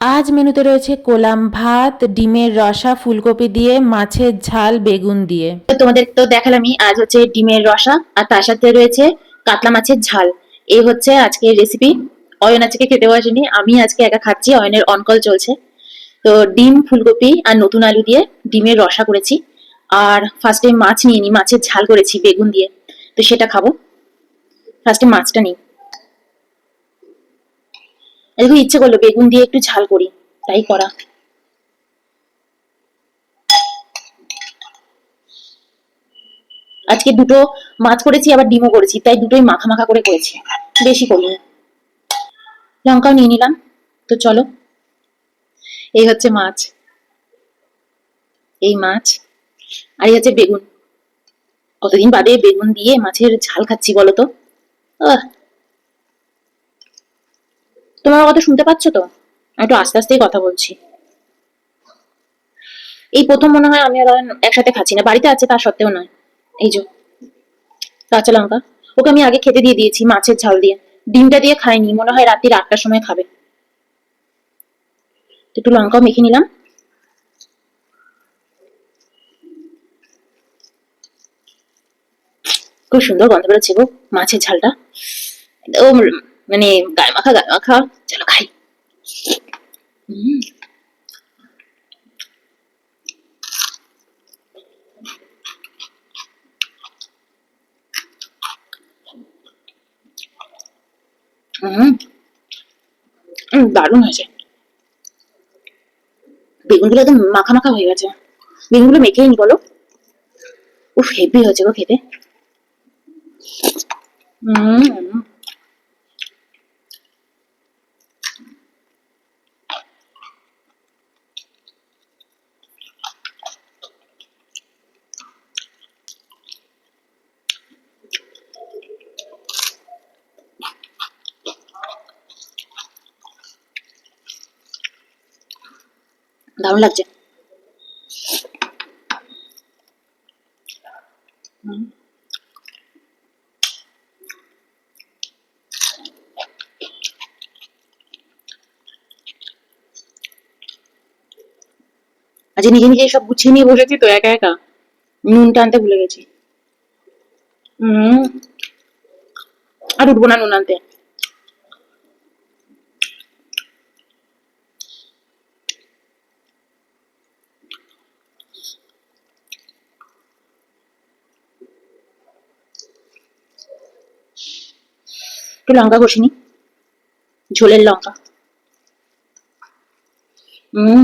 আজ মেনুতে রয়েছে কোলাম ভাত, ডিমের রসা, ফুলকপি দিয়ে, মাছের ঝাল, বেগুন দিয়ে। তো তোমাদের তো দেখালামই, আজ হচ্ছে ডিমের রসা, আর তার সাথে রয়েছে কাতলা মাছের ঝাল। এই হচ্ছে আজকের রেসিপি অয়ন আজকে খেতেও আসেনি, আমি আজকে একা খাচ্ছি, অয়নের অনকল চলছে। তো ডিম, ফুলকপি আর নতুন আলু দিয়ে ডিমের রসা করেছি। আর ফার্স্টে মাছ নিয়ে নি, মাছের ঝাল করেছি বেগুন দিয়ে। তো সেটা খাব। ফার্স্টে মাছটা নিই। দেখো ইচ্ছে করল, বেগুন দিয়ে একটু ঝাল করি, তাই করা। আজকে দুটো মাছ করেছি, আবার ডিমও করেছি, তাই দুটোই মাখা মাখা করে করেছি, বেশি করিনি লঙ্কাও নিয়ে নিলাম, তো চলো। এই হচ্ছে মাছ। এই মাছ, আর এই হচ্ছে বেগুন। কতদিন বাদে বেগুন দিয়ে মাছের ঝাল খাচ্ছি বলো তো? আহ। তোমার কথা শুনতে পাচ্ছ তো? একটু আস্তে আস্তেই কথা বলছি। এই প্রথম মনে হয় আমি আর একসাথে খাচ্ছি না। বাড়িতে আছে তা সত্ত্বেও নয়। এই যে, কাঁচা লঙ্কা। ওকে আমি আগে খেতে দিয়ে দিয়েছি মাছের ঝাল দিয়ে। ডিমটা দিয়ে খাইনি, মনে হয় রাত্রির আটটার সময় খাবে। একটু লঙ্কাও মেখে নিলাম। খুব সুন্দর গন্ধ বেরোচ্ছে গো, মাছের ঝালটা। একদম মানে গায়ে মাখা গায়ে মাখা চলো খাই। দারুণ হয়েছে। বেগুনগুলো একদম মাখা মাখা হয়ে গেছে। বেগুনগুলো মেখেই নি, বলো। উফ, হেভি হয়েছে গো খেতে। হুম দারুণ লাগছে। হুম। আজ নিজে নিজে সব গুছিয়ে নিয়ে বসেছি তো, একা একা। নুনটা আনতে ভুলে গেছি। হুম। আর উঠবো না নুন আনতে। একটু লঙ্কা কষিনি ঝোলের লঙ্কা। হুম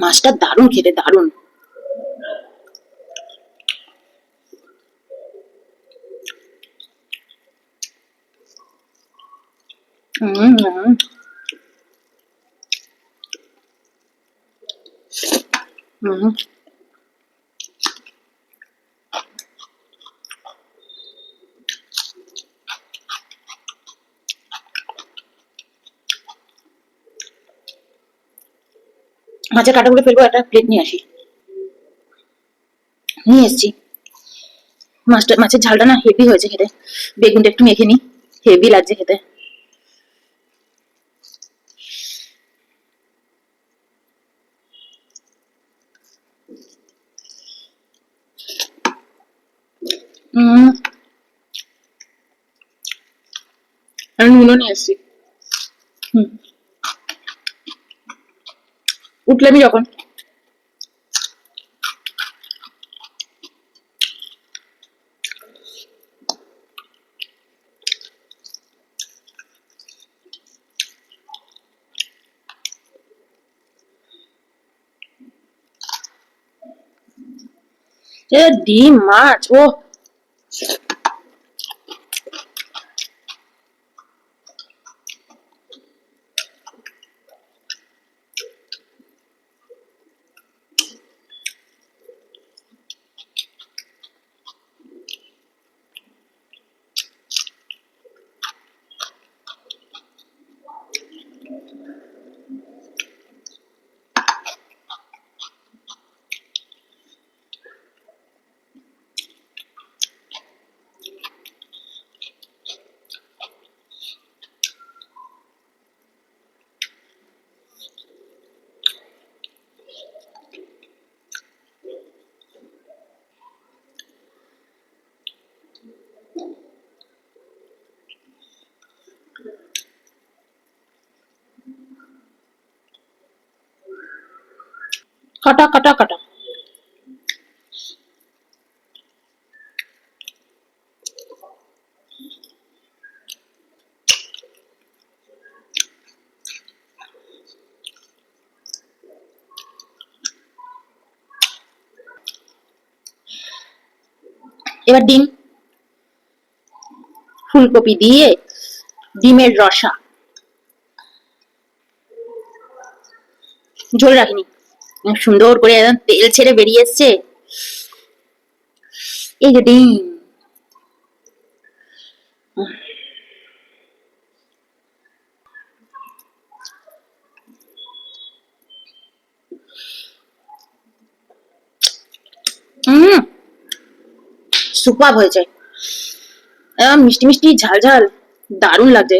মাছটা দারুণ খেতে দারুণ। মাছের কাটাগুলো ফেলব, একটা প্লেট নিয়ে আসি। নিয়ে এসছি। মাছটা মাছের ঝালটা না হেভি হয়েছে খেতে। বেগুনটা একটু মেখে নি। হেভি লাগছে খেতে। আমি নুনও নিয়ে এসছি হুম উঠলে আমি যখন এ ডিম মাছ ও কাটা কাটা কাটা। এবার ডিম। ফুলকপি দিয়ে ডিমের রসা। ঝোল রাখিনি। সুন্দর করে একদম তেল ছেড়ে বেরিয়ে এসছে। এই যে ডিম। সুপার হয়েছে। মিষ্টি মিষ্টি, ঝাল ঝাল, দারুণ লাগছে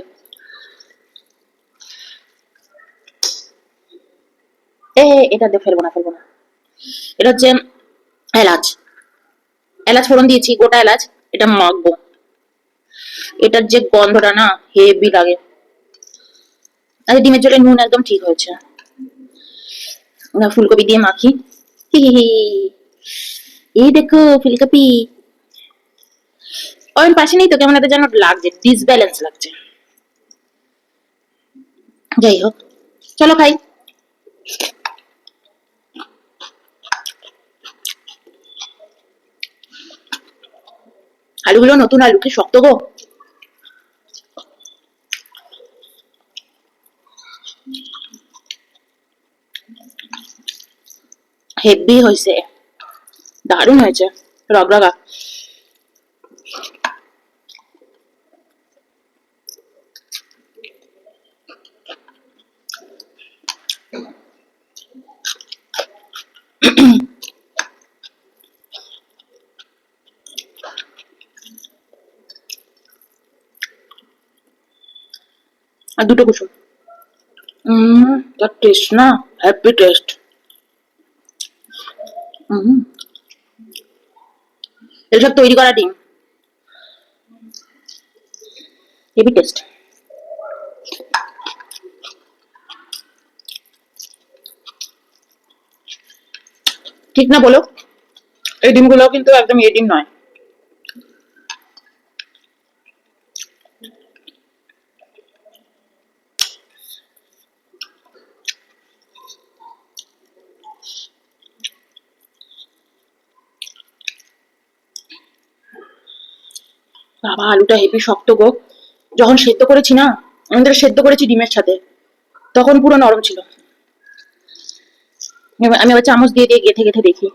এ এটা দিয়ে ফেলব না ফেলব না। এটা হচ্ছে এলাচ। এলাচ ফোড়ন দিয়েছি, গোটা এলাচ, এটা মাখবো। এটার যে গন্ধটা না হেভি লাগে। আচ্ছা ডিমের জলে নুন একদম ঠিক হয়েছে। ফুলকপি দিয়ে মাখি। হি। এই দেখো, ফুলকপি। ওই পাশে নেই তো? কেমন একটা যেন লাগছে ডিসব্যালেন্স লাগছে। যাই হোক, চলো খাই। আলুগুলো নতুন আলু কি শক্ত গো। হেভি হয়েছে দারুণ হয়েছে। রগরগা। আর দুটো কুসুম। তার টেস্ট না হ্যাপি টেস্ট এসব তৈরি করা ডিম। হেভি টেস্ট ঠিক না বলো? এই ডিমগুলো কিন্তু একদম এই ডিম নয়। বাবা, আলুটা হেভি শক্ত গো। যখন সেদ্ধ করেছি না, আমাদের সেদ্ধ করেছি ডিমের সাথে, তখন পুরো নরম ছিল। আমি আবার চামচ দিয়ে দিয়ে গেঁথে গেঁথে দেখি।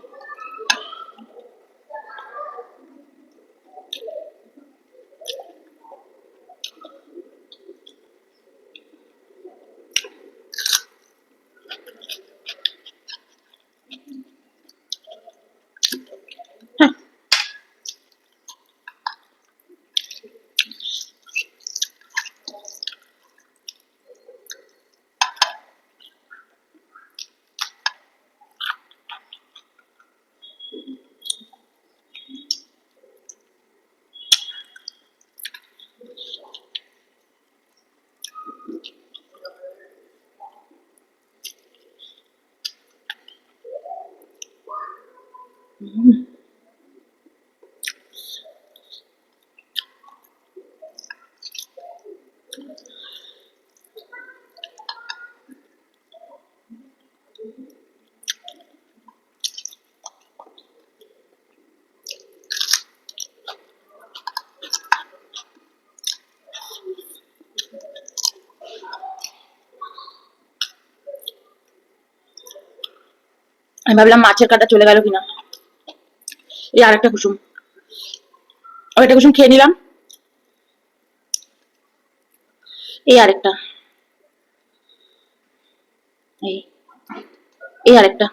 আমি ভাবলাম মাছের কাটা চলে গেল কিনা। এই আর একটা কুসুম। আর একটা কুসুম খেয়ে নিলাম। এই আরেকটা। এই এই আরেকটা।